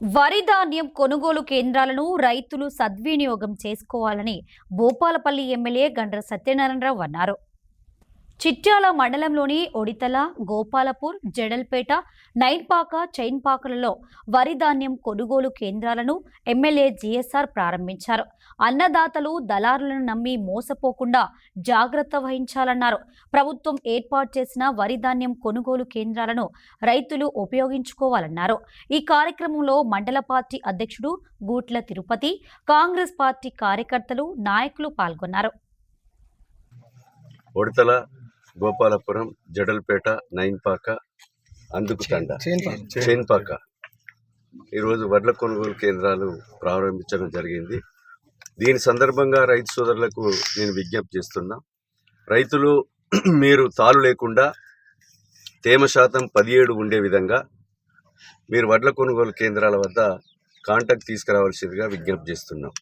వరి ధాన్యం కొనుగోలు కేంద్రాలను రైతులు సద్వినియోగం చేసుకోవాలని భూపాలపల్లి ఎమ్మెల్యే గండ్ర సత్యనారాయణరావు అన్నారు. చిట్యాల మండలంలోని ఒడితల గోపాలపూర్ జడల్పేట నైన్పాక చైన్పాకలలో వరి ధాన్యం కొనుగోలు కేంద్రాలను ఎమ్మెల్యే జీఎస్ఆర్ ప్రారంభించారు. అన్నదాతలు దళారులను నమ్మి మోసపోకుండా జాగ్రత్త వహించాలన్నారు. ప్రభుత్వం ఏర్పాటు చేసిన వరి ధాన్యం కొనుగోలు కేంద్రాలను రైతులు ఉపయోగించుకోవాలన్నారు. ఈ కార్యక్రమంలో మండల పార్టీ అధ్యక్షుడు గూట్ల తిరుపతి కాంగ్రెస్ పార్టీ కార్యకర్తలు నాయకులు పాల్గొన్నారు. ఒడితల గోపాలపురం జడల్పేట నైన్పాక అందుకుతండ చేన్పాక. ఈరోజు వడ్ల కొనుగోలు కేంద్రాలు ప్రారంభించడం జరిగింది. దీని సందర్భంగా రైతు సోదరులకు నేను విజ్ఞప్తి చేస్తున్నా. రైతులు మీరు తాలు లేకుండా తేమ శాతం పదిహేడు ఉండే విధంగా మీరు వడ్ల కొనుగోలు కేంద్రాల వద్ద కాంటాక్ట్ తీసుకురావాల్సిందిగా విజ్ఞప్తి చేస్తున్నాం.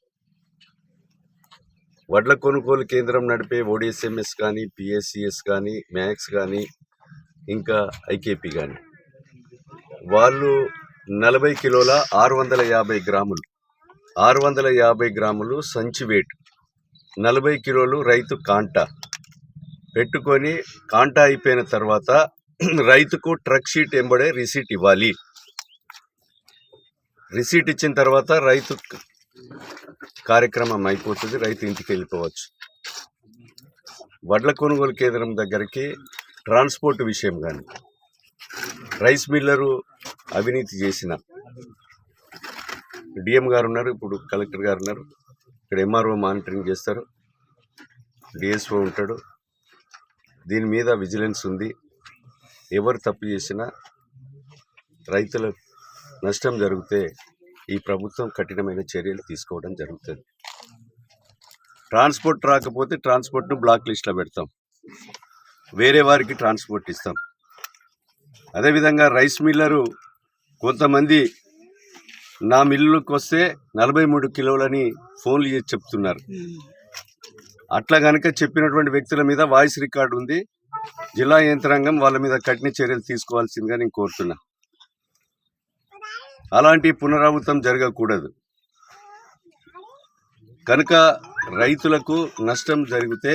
వడ్ల కొనుగోలు కేంద్రం నడిపే ఓడిఎస్ఎంఎస్ కానీ పిఎస్సిఎస్ కానీ మ్యాక్స్ కానీ ఇంకా ఐకేపీ కానీ వాళ్ళు నలభై కిలోల ఆరు వందల యాభై గ్రాములు. ఆరు వందల యాభై గ్రాములు సంచి వెయిట్ నలభై కిలోలు రైతు కాంటా. పెట్టుకొని కాంటా అయిపోయిన తర్వాత రైతుకు ట్రక్ షీట్ ఎంబడే రిసీట్ ఇవ్వాలి. రిసీట్ ఇచ్చిన తర్వాత రైతు కార్యక్రమం అయిపోతుంది రైతు ఇంటికి వెళ్ళిపోవచ్చు. వడ్ల కొనుగోలు కేంద్రం దగ్గరికి ట్రాన్స్పోర్ట్ విషయం కానీ రైస్ మిల్లరు అవినీతి చేసిన డిఎం గారు ఉన్నారు ఇప్పుడు కలెక్టర్ గారు ఉన్నారు. ఇక్కడ ఎంఆర్ఓ మానిటరింగ్ చేస్తారు డిఎస్ఓ ఉంటాడు. దీని మీద విజిలెన్స్ ఉంది. ఎవరు తప్పు చేసినా రైతుల నష్టం జరిగితే ఈ ప్రభుత్వం కఠినమైన చర్యలు తీసుకోవడం జరుగుతుంది. ట్రాన్స్పోర్ట్ రాకపోతే ట్రాన్స్పోర్ట్ను బ్లాక్ లిస్ట్లో పెడతాం. వేరే వారికి ట్రాన్స్పోర్ట్ ఇస్తాం. అదేవిధంగా రైస్ మిల్లరు కొంతమంది నా మిల్లుకి వస్తే నలభై మూడు కిలోలని ఫోన్లు చేసి చెప్తున్నారు. అట్లా కనుక చెప్పినటువంటి వ్యక్తుల మీద వాయిస్ రికార్డు ఉంది. జిల్లా యంత్రాంగం వాళ్ళ మీద కఠిన చర్యలు తీసుకోవాల్సిందిగా నేను కోరుతున్నా. అలాంటి పునరావృతం జరగకూడదు. కనుక రైతులకు నష్టం జరిగితే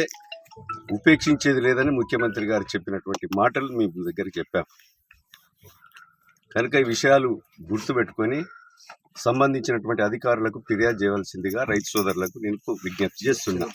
ఉపేక్షించేది లేదని ముఖ్యమంత్రి గారు చెప్పినటువంటి మాటలు మీ దగ్గర చెప్పాం. కనుక ఈ విషయాలు గుర్తుపెట్టుకొని సంబంధించినటువంటి అధికారులకు ఫిర్యాదు చేయవలసిందిగా రైతు సోదరులకు నేను విజ్ఞప్తి చేస్తున్నాను.